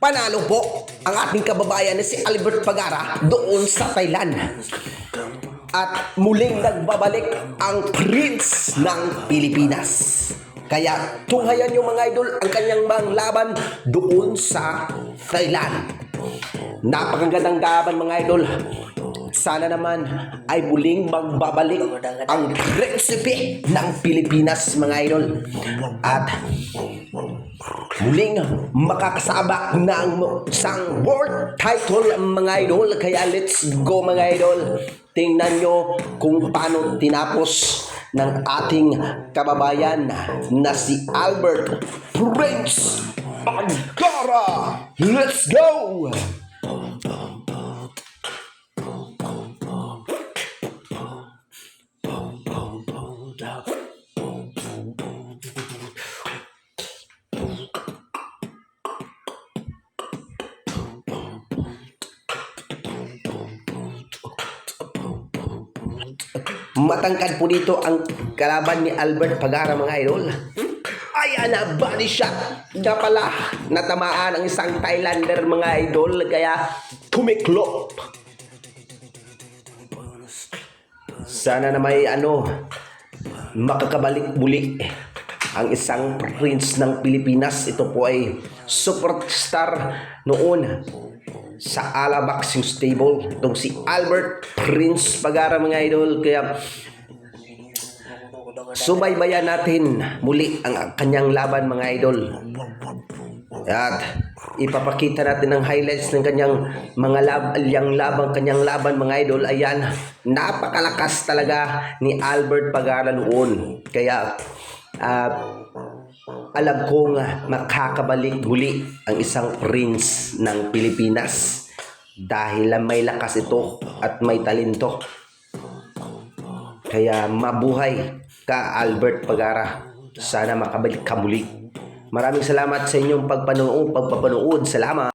Panalo po ang ating kababayan na si Albert Pagara doon sa Thailand. At muling nagbabalik ang Prince ng Pilipinas. Kaya tunghayan yung mga idol ang kanyang mga laban doon sa Thailand. Napakagandang laban mga idol. Sana naman ay muling magbabalik ang recipe ng Pilipinas mga idol. At muling makakasabak ng isang world title mga idol. Kaya let's go mga idol. Tingnan nyo kung paano tinapos ng ating kababayan na si Albert Prince Angara. Let's go! Matangkad po dito ang kalaban ni Albert Pagara mga idol. Ayan na, body shot na pala. Natamaan ang isang Thailander mga idol kaya tumiklop. Sana na may ano, makakabalik muli ang isang prince ng Pilipinas. Ito po ay superstar noon sa Alabaxing Stable. Itong si Albert Prince Pagara mga idol. Kaya subaybayan natin muli ang kanyang laban mga idol. At ipapakita natin ang highlights ng kanyang mga lab, yung labang kanyang laban mga idol. Ayan, napakalakas talaga ni Albert Pagara noon. Kaya ah, alam kong makakabalik muli ang isang prince ng Pilipinas dahil may lakas ito at may talento. Kaya mabuhay ka Albert Pagara. Sana makabalik ka muli. Maraming salamat sa inyong pagpanood, pagpapanood. Salamat.